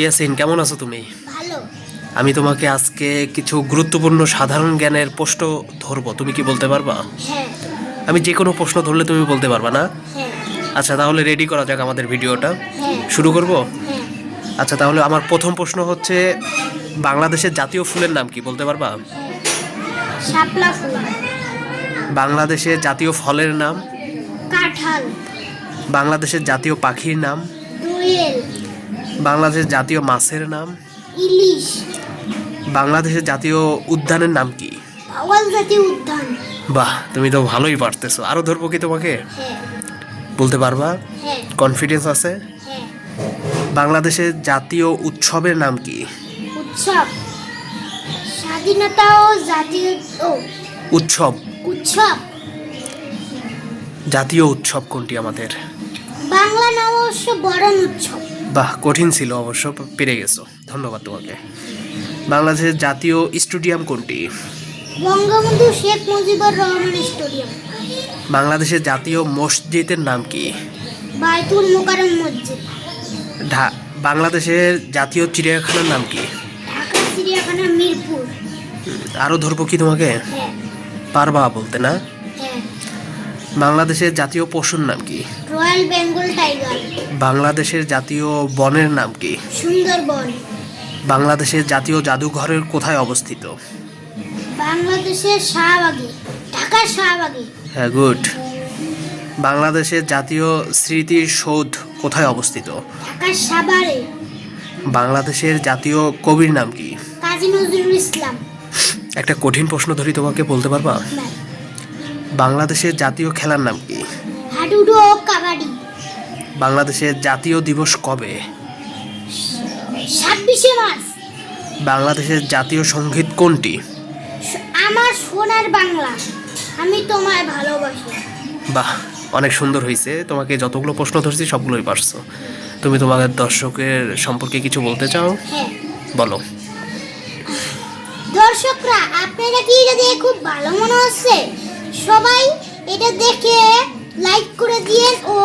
ইয়াসিন কেমন আছো তুমি? ভালো। আমি তোমাকে আজকে কিছু গুরুত্বপূর্ণ সাধারণ জ্ঞানের প্রশ্ন ধরবো তুমি কি বলতে পারবা? হ্যাঁ। আমি যে কোনো প্রশ্ন ধরলে তুমি বলতে পারবা না? হ্যাঁ। আচ্ছা তাহলে রেডি করা যাক আমাদের ভিডিওটা। হ্যাঁ। শুরু করব? আচ্ছা তাহলে আমার প্রথম প্রশ্ন হচ্ছে বাংলাদেশের জাতীয় ফুলের নাম কি বলতে পারবা? শাপলা ফুল। বাংলাদেশের জাতীয় ফলের নাম? কাঁঠাল। বাংলাদেশের জাতীয় পাখির নাম? দোয়েল বাংলাদেশের জাতীয় মাছের নাম? ইলিশ। বাংলাদেশের জাতীয় উদ্যানের নাম কি? পাওয়াল জাতীয় উদ্যান। বাহ তুমি তো ভালোই পারতেছো। আরও ধরবো কি তোমাকে? হ্যাঁ। বলতে পারবা? হ্যাঁ। কনফিডেন্স আছে? হ্যাঁ। বাংলাদেশের জাতীয় উৎসবের নাম কি? উৎসব। স্বাধীনতা ও জাতীয় উৎসব। উৎসব। জাতীয় উৎসব কোনটি আমাদের? বাংলা নববর্ষ বরণ উৎসব। বাহ কঠিন ছিল অবশ্য পেরে গেছো। ধন্যবাদ তোমাকে। বাংলাদেশের জাতীয় স্টেডিয়াম কোনটি? বঙ্গবন্ধু শেখ মুজিবুর রহমান স্টেডিয়াম। বাংলাদেশের জাতীয় মসজিদের নাম কি? বাইতুল মোকারম মসজিদ। ঢা- বাংলাদেশের জাতীয় চিড়িয়াখানার নাম কি? ঢাকা চিড়িয়াখানা মিরপুর। আরও ধরবো কি তোমাকে? হ্যাঁ। পারবা বলতে না? হ্যাঁ। বাংলাদেশের জাতীয় পশুর নাম কি? Royal Bengal tiger. বাংলাদেশের জাতীয় বনের নাম কি? সুন্দরবন। বাংলাদেশের জাতীয় জাদুঘরের কোথায় অবস্থিত? বাংলাদেশের শাহবাগে ঢাকার শাহবাগে। হ্যাঁ গুড। বাংলাদেশের জাতীয় স্মৃতির সৌধ কোথায় অবস্থিত? ঢাকার সাভারে। বাংলাদেশের জাতীয় কবির নাম কি? কাজী নজরুল ইসলাম। একটা কঠিন প্রশ্ন ধরি তোমাকে বলতে পারবা? না, বাংলাদেশের জাতীয় খেলার নাম কি? হাডুডু ও কাবাডি। বাংলাদেশের জাতীয় দিবস কবে? ছাব্বিশে মার্চ। বাংলাদেশের জাতীয় সংগীত কোনটি? আমার সোনার বাংলা। আমি তোমায় ভালোবাসি। বাহ অনেক সুন্দর হয়েছে তোমাকে যতগুলো প্রশ্ন ধরছি সবগুলোই পারছ। তুমি তোমাদের দর্শকের সম্পর্কে কিছু বলতে চাও? হ্যাঁ। বলো। দর্শকরা আপনারা কি দেখে খুব ভালো মনে হচ্ছে সবাই এটা দেখে লাইক করে দিয়েন ও